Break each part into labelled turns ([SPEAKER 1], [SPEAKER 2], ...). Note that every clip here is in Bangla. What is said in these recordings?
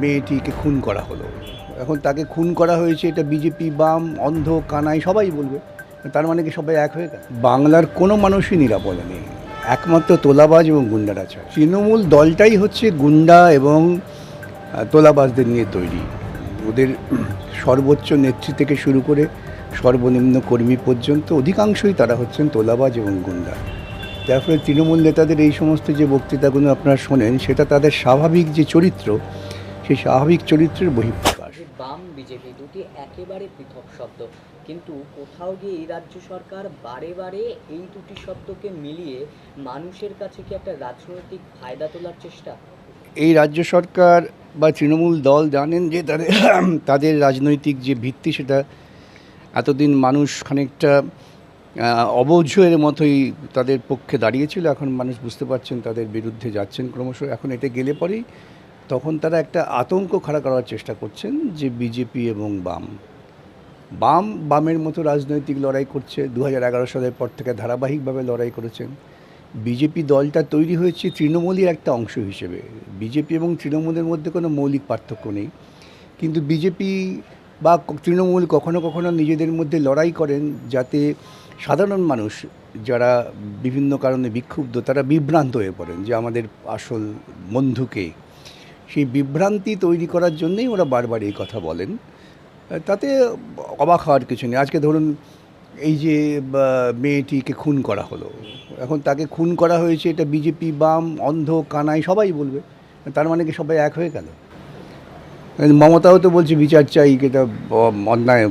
[SPEAKER 1] মেয়েটিকে খুন করা হলো। এখন তাকে খুন করা হয়েছে, এটা বিজেপি, বাম, অন্ধ, কানাই, সবাই বলবে। তার মানে কি সবাই এক হয়ে গেল? বাংলার কোনো মানুষই নিরাপদে নেই। একমাত্র তোলাবাজ এবং গুন্ডারা ছাড়া তৃণমূল দলটাই হচ্ছে গুন্ডা এবং তোলাবাজদের নিয়ে তৈরি। ওদের সর্বোচ্চ নেত্রী থেকে শুরু করে সর্বনিম্ন কর্মী পর্যন্ত অধিকাংশই তারা হচ্ছেন তোলাবাজ এবং গুন্ডা। যার ফলে তৃণমূল নেতাদের এই সমস্ত যে বক্তৃতাগুলো আপনারা শোনেন, সেটা তাদের স্বাভাবিক যে চরিত্র সেই স্বাভাবিক চরিত্রের বহিঃপ্রকাশ।
[SPEAKER 2] বাম বিজেপি দুটি একেবারে পৃথক শব্দ। কিন্তু কোথাও গিয়ে এই রাজ্য সরকার বারে বারে এই দুটি শব্দকে মিলিয়ে মানুষের কাছে কি একটা রাজনৈতিক ফায়দা তোলার চেষ্টা?
[SPEAKER 1] এই রাজ্য সরকার বা তৃণমূল দল জানেন যে তাদের তাদের রাজনৈতিক যে ভিত্তি সেটা এতদিন মানুষ খানিকটা আহ, অবৌঝের মতোই তাদের পক্ষে দাঁড়িয়েছিল এখন মানুষ বুঝতে পারছেন তাদের বিরুদ্ধে যাচ্ছেন ক্রমশ। এখন এতে গেলে পরেই তখন তারা একটা আতঙ্ক খাড়া করার চেষ্টা করছেন যে বিজেপি এবং বাম। বাম, বামের মতো রাজনৈতিক লড়াই করছে। দু হাজার এগারো সালের পর থেকে ধারাবাহিকভাবে লড়াই করেছেন। বিজেপি দলটা তৈরি হয়েছে তৃণমূলের একটা অংশ হিসেবে। বিজেপি এবং তৃণমূলের মধ্যে কোনো মৌলিক পার্থক্য নেই। কিন্তু বিজেপি বা তৃণমূল কখনো কখনো নিজেদের মধ্যে লড়াই করেন যাতে সাধারণ মানুষ যারা বিভিন্ন কারণে বিক্ষুব্ধ, তারা বিভ্রান্ত হয়ে পড়েন যে আমাদের আসল বন্ধুকে সেই বিভ্রান্তি তৈরি করার জন্যই ওরা বারবার এই কথা বলেন। তাতে অবাক হওয়ার কিছু নেই। আজকে ধরুন এই যে মেয়েটিকে খুন করা হলো। এখন তাকে খুন করা হয়েছে, এটা বিজেপি, বাম, অন্ধ, কানাই সবাই বলবে। তার মানে কি সবাই এক হয়ে গেল? মমতাও তো বলছে, বিচার চাই, এটা অন্যায়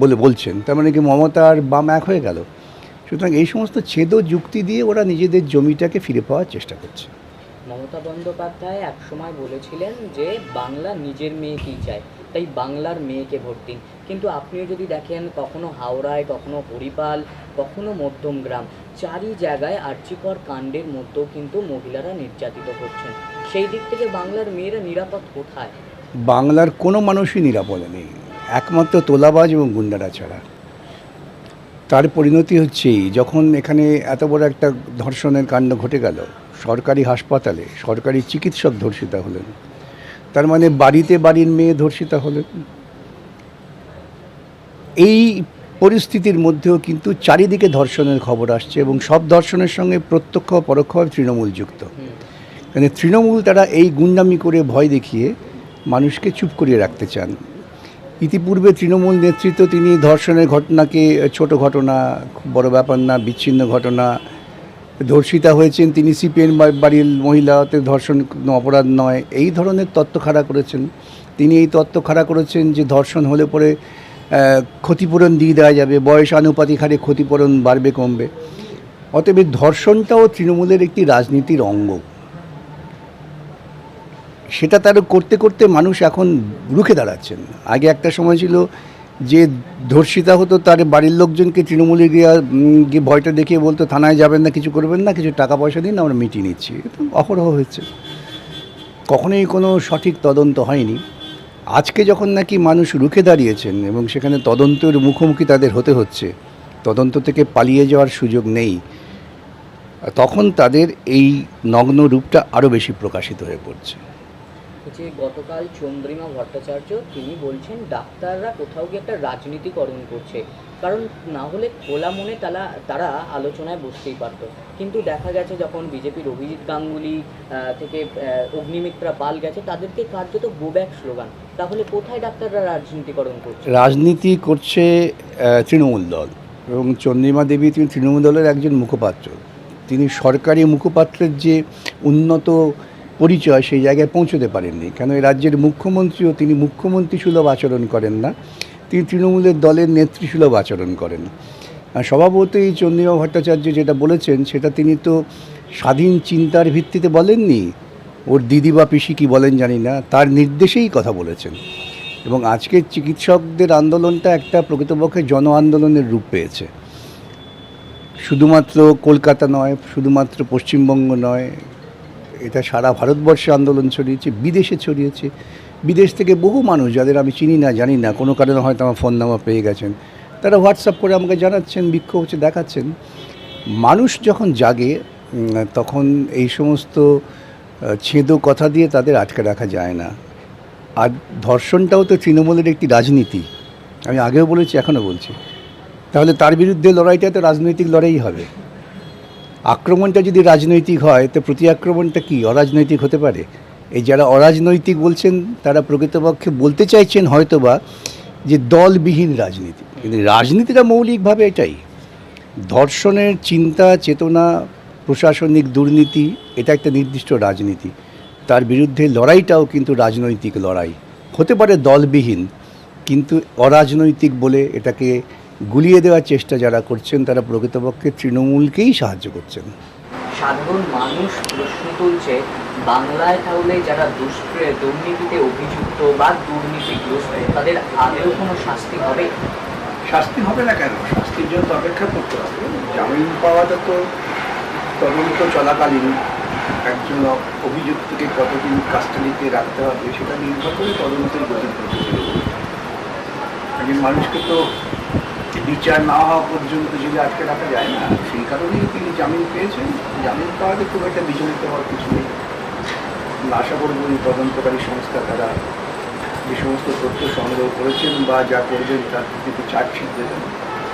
[SPEAKER 1] বলে বলছেন। তার মানে কি মমতা আর বাম এক হয়ে গেল? সুতরাং এই সমস্ত ছেদ যুক্তি দিয়ে ওরা নিজেদের জমিটাকে ফিরে পাওয়ার চেষ্টা করছে।
[SPEAKER 2] মমতা বন্দ্যোপাধ্যায় একসময় বলেছিলেন যে, বাংলা নিজের মেয়েকেই চায়। তাই বাংলার মেয়েকে ভোট দিন। কিন্তু আপনিও যদি দেখেন, কখনো হাওড়ায়, কখনো হরিপাল, কখনো মধ্যমগ্রাম চারি জায়গায় আর্যিকর কাণ্ডের মধ্যেও কিন্তু মহিলারা নির্যাতিত হচ্ছেন সেই দিক থেকে বাংলার মেয়েরা নিরাপদ কোথায়?
[SPEAKER 1] বাংলার কোনো মানুষই নিরাপদে নেই। একমাত্র তোলাবাজ এবং গুন্ডারা ছাড়া। তার পরিণতি হচ্ছে যখন এখানে এত বড় একটা ধর্ষণের কাণ্ড ঘটে গেল সরকারি হাসপাতালে সরকারি চিকিৎসক ধর্ষিতা হলেন। তার মানে বাড়িতে বাড়ির মেয়ে ধর্ষিতা হলেন। এই পরিস্থিতির মধ্যেও কিন্তু চারিদিকে ধর্ষণের খবর আসছে এবং সব ধর্ষণের সঙ্গে প্রত্যক্ষ পরোক্ষভাবে তৃণমূল যুক্ত। মানে তৃণমূল তারা এই গুন্ডামি করে ভয় দেখিয়ে মানুষকে চুপ করিয়ে রাখতে চান। ইতিপূর্বে তৃণমূল নেতৃত্ব তিনি ধর্ষণের ঘটনাকে ছোট ঘটনা বড় ব্যাপার না, বিচ্ছিন্ন ঘটনা ধর্ষিতা হয়েছেন, তিনি সিপিএন বাড়ির মহিলাতে ধর্ষণ, অপরাধ নয়, এই ধরনের তত্ত্ব খাড়া করেছেন। তিনি এই তত্ত্ব খাড়া করেছেন যে ধর্ষণ হলে পরে ক্ষতিপূরণ দিয়ে দেওয়া যাবে, বয়স আনুপাতিক হারে ক্ষতিপূরণ বাড়বে, কমবে। অতএব ধর্ষণটাও তৃণমূলের একটি রাজনীতির অঙ্গ। সেটা তার করতে করতে মানুষ এখন রুখে দাঁড়াচ্ছেন। আগে একটা সময় ছিল যে ধর্ষিতা হতো তার বাড়ির লোকজনকে তৃণমূলে গিয়ে গিয়ে ভয়টা দেখিয়ে বলতো, থানায় যাবেন না, কিছু করবেন না, কিছু টাকা পয়সা দিন, আমরা মিটিয়ে নিচ্ছি। অহরহ হয়েছে। কখনোই কোনো সঠিক তদন্ত হয়নি। আজকে যখন নাকি মানুষ রুখে দাঁড়িয়েছেন এবং সেখানে তদন্তের মুখোমুখি তাদের হতে হচ্ছে, তদন্ত থেকে পালিয়ে যাওয়ার সুযোগ নেই, তখন তাদের এই নগ্ন রূপটা আরও বেশি প্রকাশিত হয়ে পড়ছে।
[SPEAKER 2] যে গতকাল চন্দ্রিমা ভট্টাচার্য, তিনি বলছেন ডাক্তাররা কোথাও গিয়ে একটা রাজনীতিকরণ করছে। কারণ না হলে খোলা মনে তারা তারা আলোচনায় বসতেই পারত। কিন্তু দেখা গেছে যখন বিজেপির অভিজিৎ গাঙ্গুলি থেকে অগ্নিমিত্রা পাল গেছে, তাদেরকে কার্যত গো ব্যাক স্লোগান তাহলে কোথায় ডাক্তাররা রাজনীতিকরণ করছে?
[SPEAKER 1] রাজনীতি করছে তৃণমূল দল। এবং চন্দ্রিমা দেবী, তিনি তৃণমূল দলের একজন মুখপাত্র। তিনি সরকারি মুখপাত্রের যে উন্নত পরিচয় সেই জায়গায় পৌঁছতে পারেননি। কেন এই রাজ্যের মুখ্যমন্ত্রীও তিনি মুখ্যমন্ত্রী সুলভ আচরণ করেন না, তিনি তৃণমূলের দলের নেত্রী সুলভ আচরণ করেন। স্বভাবতই চন্দ্রিমা ভট্টাচার্য যেটা বলেছেন, সেটা তিনি তো স্বাধীন চিন্তার ভিত্তিতে বলেননি। ওর দিদি বা পিসি কি বলেন জানি না, তার নির্দেশেই কথা বলেছেন। এবং আজকের চিকিৎসকদের আন্দোলনটা একটা প্রকৃতপক্ষে জন আন্দোলনের রূপ পেয়েছে। শুধুমাত্র কলকাতা নয়, শুধুমাত্র পশ্চিমবঙ্গ নয় এটা সারা ভারতবর্ষে আন্দোলন ছড়িয়েছে, বিদেশে ছড়িয়েছে। বিদেশ থেকে বহু মানুষ, যাদের আমি চিনি না, জানি না, কোনো কারণে হয়তো আমার ফোন নাম্বার পেয়ে গেছেন, তারা হোয়াটসঅ্যাপ করে আমাকে জানাচ্ছেন, বিক্ষোভ হচ্ছে, দেখাচ্ছেন। মানুষ যখন জাগে তখন এই সমস্ত ছেদো কথা দিয়ে তাদের আটকে রাখা যায় না। আর ধর্ষণটাও তো তৃণমূলের একটি রাজনীতি। আমি আগেও বলেছি, এখনও বলছি। তাহলে তার বিরুদ্ধে লড়াইটা তো রাজনৈতিক লড়াই হবে। আক্রমণটা যদি রাজনৈতিক হয়, তো প্রতি আক্রমণটা কি? অরাজনৈতিক হতে পারে। এই যারা অরাজনৈতিক বলছেন, তারা প্রকৃতপক্ষে বলতে চাইছেন হয়তোবা যে দলবিহীন রাজনীতি। কিন্তু রাজনীতিটা মৌলিকভাবে এটাই। ধর্ষণের চিন্তা, চেতনা, প্রশাসনিক দুর্নীতি, এটা একটা নির্দিষ্ট রাজনীতি। তার বিরুদ্ধে লড়াইটাও কিন্তু রাজনৈতিক লড়াই। হতে পারে দলবিহীন, কিন্তু অরাজনৈতিক বলে এটাকে গুলিয়ে দেওয়ার চেষ্টা যারা করছেন তারা প্রকৃতপক্ষে তৃণমূলকেই সাহায্য করছেন।
[SPEAKER 2] সাধারণ মানুষ প্রশ্ন তুলছে বাংলায় তাহলে যারা দুষ্কৃ দুর্নীতিতে অভিযুক্ত বা দুর্নীতিগ্রস্ত তাদের আগেও কোনো শাস্তি হবে?
[SPEAKER 1] শাস্তি হবে না কেন? শাস্তির জন্য তো অপেক্ষা করতে হবে। জামিন পাওয়াটা তো তদন্ত চলাকালীন। একজন অভিযুক্তকে কতদিন কাস্টাডিতে রাখতে হবে সেটা নির্ভর করে তদন্তের প্রতি একজন মানুষকে তো বিচার না হওয়া পর্যন্ত যদি আটকে রাখা যায় না সেই কারণেই তিনি জামিন পেয়েছেন। জামিন পাওয়াতে খুব একটা বিচলিত হওয়ার কিছু নেই। আশা করব এই তদন্তকারী সংস্থা তারা যে সমস্ত তথ্য সংগ্রহ করেছেন বা যা করবেন তার কিন্তু চার্জশিট দেবেন।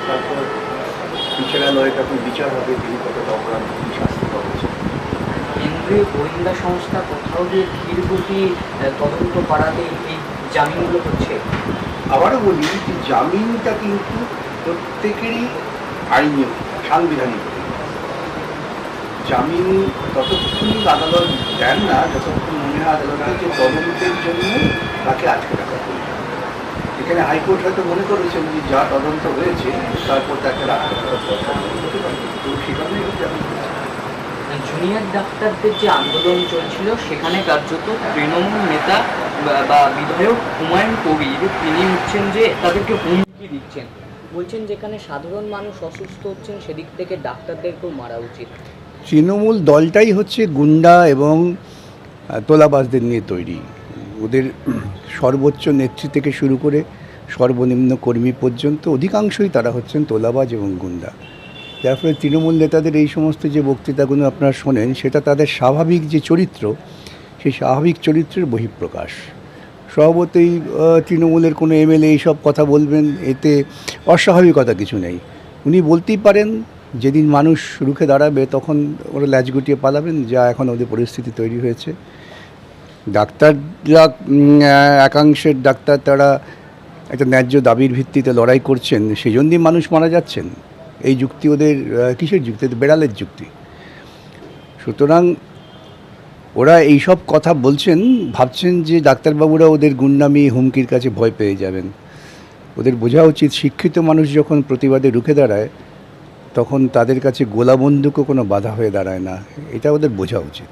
[SPEAKER 1] তারপর বিচারালয়ে তখন বিচার হবে তিনি কতটা অপরাধ তিনি শাস্তি পাচ্ছেন
[SPEAKER 2] কেন্দ্রীয় গোয়েন্দা সংস্থা কোথাও গিয়ে ধীর গতি তদন্ত করাতে এই জামিনগুলো হচ্ছে?
[SPEAKER 1] আবারও বলি যে জামিনটা কিন্তু প্রত্যেকেরই আইনীয় সাংবিধানিক। জামিন ততক্ষণ আদালত দেন না, যতক্ষণ মনে হয় আদালতের যে তদন্তের জন্য তাকে আটকে রাখা প্রয়োজন এখানে হাইকোর্ট হয়তো মনে করেছেন যে যা তদন্ত হয়েছে, তারপর তাকে সেখানেই
[SPEAKER 2] জুনিয়র ডাক্তারদের যে আন্দোলন চলছিল, সেখানে কার্যত তৃণমূল নেতা বা বিধায়ক হুমায়ুন কবির, তিনি হচ্ছেন যে তাদেরকে হুমকি দিচ্ছেন। বলছেন যেখানে সাধারণ মানুষ অসুস্থ হচ্ছেন, সেদিক থেকে ডাক্তারদেরকেও মারা উচিত।
[SPEAKER 1] তৃণমূল দলটাই হচ্ছে গুন্ডা এবং তোলাবাজদের নিয়ে তৈরি। ওদের সর্বোচ্চ নেত্রী থেকে শুরু করে সর্বনিম্ন কর্মী পর্যন্ত অধিকাংশই তারা হচ্ছেন তোলাবাজ এবং গুন্ডা। যার ফলে তৃণমূল নেতাদের এই সমস্ত যে বক্তৃতাগুলো আপনারা শোনেন, সেটা তাদের স্বাভাবিক যে চরিত্র, সেই স্বাভাবিক চরিত্রের বহিঃপ্রকাশ। স্বভাবতই তৃণমূলের কোনো এমএলএ এইসব কথা বলবেন, এতে অস্বাভাবিকতা কিছু নেই। উনি বলতেই পারেন, যেদিন মানুষ রুখে দাঁড়াবে তখন ওরা ল্যাজ গুটিয়ে পালাবেন, যা এখন ওদের পরিস্থিতি তৈরি হয়েছে। ডাক্তাররা একাংশের ডাক্তার তারা একটা ন্যায্য দাবির ভিত্তিতে লড়াই করছেন সেই জন্যই মানুষ মারা যাচ্ছেন। এই যুক্তি ওদের কিসের যুক্তি? বেড়ালের যুক্তি। সুতরাং ওরা এইসব কথা বলছেন, ভাবছেন যে ডাক্তারবাবুরা ওদের গুন্ডামি, হুমকির কাছে ভয় পেয়ে যাবেন। ওদের বোঝা উচিত শিক্ষিত মানুষ যখন প্রতিবাদে রুখে দাঁড়ায়, তখন তাদের কাছে গোলা বন্দুকও কোনো বাধা হয়ে দাঁড়ায় না। এটা ওদের বোঝা উচিত।